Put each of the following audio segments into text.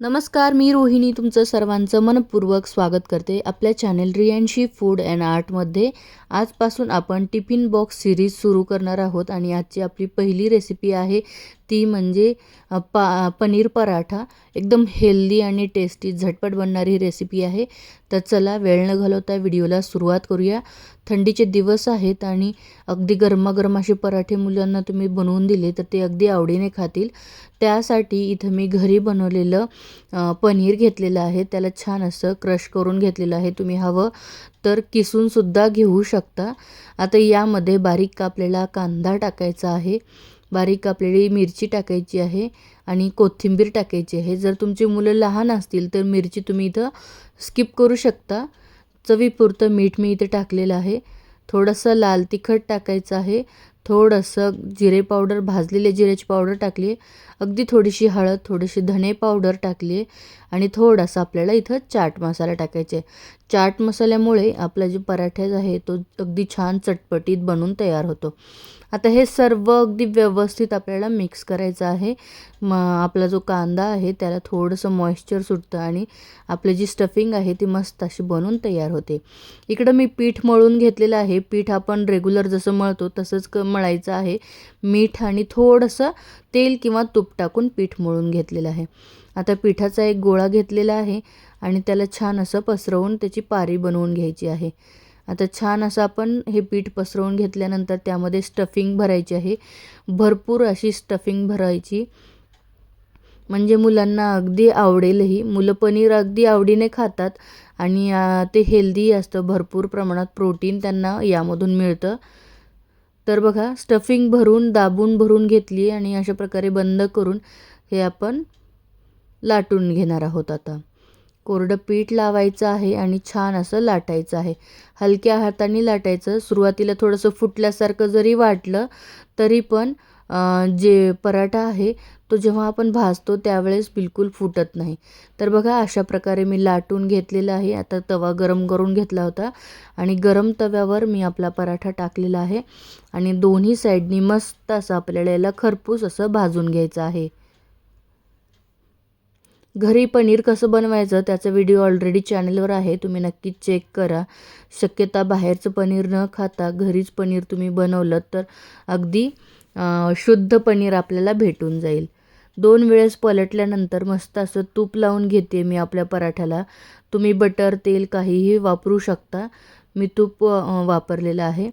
नमस्कार मी रोहिणी तुमचं सर्वांचं मनपूर्वक स्वागत करते आपल्या चॅनेल रियांशी फूड अँड आर्टमध्ये आजपासून आपण टिफिन बॉक्स सिरीज सुरू करणार आहोत आणि आजची आपली पहिली रेसिपी आहे ती म्हणजे पा पनीर पराठा. एकदम हेल्दी आणि टेस्टी झटपट बनणारी रेसिपी आहे. तर चला वेळ न घालवता व्हिडिओला सुरुवात करूया. थंडीचे दिवस आहेत आणि अगदी गरमागरम असे पराठे मुलांना तुम्ही बनवून दिले तर ते अगदी आवडीने खातील. त्यासाठी इथं मी घरी बनवलेलं पनीर घेतलेलं आहे. त्याला छान असं क्रश करून घेतलेलं आहे तुम्ही हवं तर किसूनसुद्धा घेऊ शकता. आता यामध्ये बारीक कापलेला कांदा टाकायचा आहे. बारीक कापलेली मिरची टाकायची आहे आणि कोथिंबीर टाकायची आहे. जर तुमची मुलं लहान असतील तर मिरची तुम्ही इथं स्किप करू शकता. चवीपुरतं मीठ मी इथे टाकलेलं आहे. थोडंसं लाल तिखट टाकायचं आहे. थोडंसं जिरे पावडर भाजलेले जिऱ्याची पावडर टाकली. आहे अगदी थोडीशी हळद थोडीशी धणे पावडर टाकली आहे आणि थोडासा आपल्याला इथं चाट मसाला टाकायचा. आहे चाट मसाल्यामुळे आपला जे पराठ्याज आहे तो अगदी छान चटपटीत बनून तयार होतो. आता हे सर्व अगदी व्यवस्थित आपल्याला मिक्स करायचं आहे. म आपला जो कांदा आहे त्याला थोडंसं मॉइश्चर सुटतं आणि आपली जी स्टफिंग आहे ती मस्त अशी बनून तयार होते. इकडं मी पीठ मळून घेतलेलं आहे. पीठ आपण रेग्युलर जसं मळतो तसंच क मळायचं आहे. मीठ आणि थोडंसं तेल किंवा तूप टाकून पीठ मळून घेतलेलं आहे. आता पिठाचा एक गोळा घेतलेला आहे आणि त्याला छान असं पसरवून त्याची पारी बनवून घ्यायची आहे. आता छान असं आपण हे पीठ पसरवून घेतल्यानंतर त्यामध्ये स्टफिंग भरायची आहे. भरपूर अशी स्टफिंग भरायची. म्हणजे मुलांना अगदी आवडेलही. मुलं पनीर अगदी आवडीने खातात आणि ते हेल्दी असतं. भरपूर प्रमाणात प्रोटीन त्यांना यामधून मिळतं. तर बघा स्टफिंग भरून दाबून भरून घेतली आणि अशा प्रकारे बंद करून हे आपण लाटून घेणार आहोत आता. कोरडं पीठ लावायचं आहे आणि छान असं लाटायचं आहे. हलक्या हाताने लाटायचं. सुरुवातीला थोडंसं फुटल्यासारखं जरी वाटलं तरी पण जे पराठा आहे तो जेव्हा आपण भाजतो त्यावेळेस बिलकुल फुटत नाही. तर बघा अशा प्रकारे मी लाटून घेतलेला आहे. आता तवा गरम करून घेतला होता आणि गरम तव्यावर मी आपला पराठा टाकलेला आहे आणि दोन्ही साईडनी मस्त असं आपल्याला याला खरपूस असं भाजून घ्यायचं आहे. घरी पनीर कसं बनवायचं त्याचा व्हिडिओ ऑलरेडी चॅनलवर आहे. तुम्ही नक्की चेक करा. शक्यता बाहेरचं पनीर न खाता घरीच पनीर तुम्ही बनवलं तर अगदी शुद्ध पनीर आपल्याला भेटून जाईल. दोन वेळेस पलटल्यानंतर मस्त असं तूप लावून घेते मी आपल्या पराठ्याला. तुम्ही बटर तेल काहीही वापरू शकता. मी तूप वापरलेलं आहे.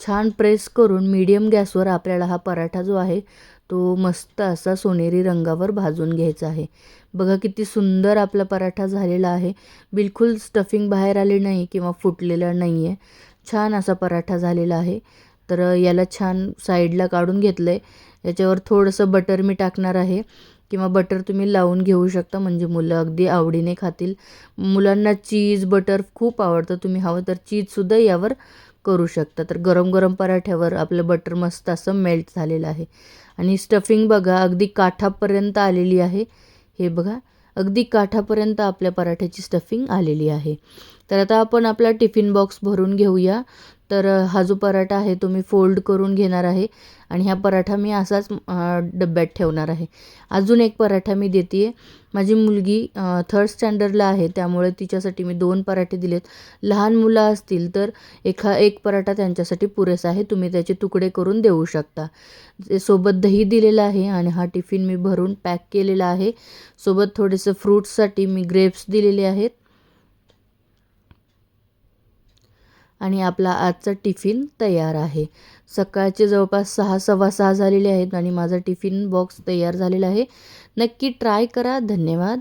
छान प्रेस करून मीडियम गॅसवर आपल्याला हा पराठा जो आहे तो मस्त असा सोनेरी रंगावर भाजून घ्यायचा आहे. बघा किती सुंदर आपला पराठा झालेला आहे. बिलकुल स्टफिंग बाहेर आली नाही किंवा फुटलेला नाही आहे छान असा पराठा झालेला आहे. तर याला छान साईडला काढून घेतलं आहे याच्यावर थोडंसं बटर मी टाकणार आहे किंवा बटर तुम्ही लावून घेऊ शकता. म्हणजे मुलं अगदी आवडीने खातील. मुलांना चीज बटर खूप आवडतं. तुम्ही हवं तर चीजसुद्धा यावर करू शकता. तर गरम गरम पराठ्यावर आपलं बटर मस्त असं मेल्ट झालेलं आहे. आणि स्टफिंग बघा अगदी काठापर्यंत आलेली आहे. हे बघा अगदी काठापर्यंत आपल्या पराठ्याची स्टफिंग आलेली आहे. तर आता आपण आपला टिफिन बॉक्स भरून घेऊया. तर हा जो पराठा आहे तो मी फोल्ड करून घेणार आहे आणि हा पराठा मी असाच डब्यात ठेवणार आहे. अजून एक पराठा मी देते आहे माझी मुलगी थर्ड स्टँडर्डला आहे त्यामुळे तिच्यासाठी मी दोन पराठे दिलेत. लहान मुलं असतील तर एखा एक पराठा त्यांच्यासाठी पुरेसा आहे. तुम्ही त्याचे तुकडे करून देऊ शकता. सोबत दही दिलेलं आहे आणि हा टिफिन मी भरून पॅक केलेला आहे. सोबत थोडेसे फ्रूट्ससाठी मी ग्रेप्स दिलेले आहेत. आणि आपला आजचा टिफिन तयार आहे. सकाळचे जवळपास सहा सव्वा सहा झालेले आहेत आणि माझा टिफिन बॉक्स तयार झालेला आहे. नक्की ट्राय करा. धन्यवाद.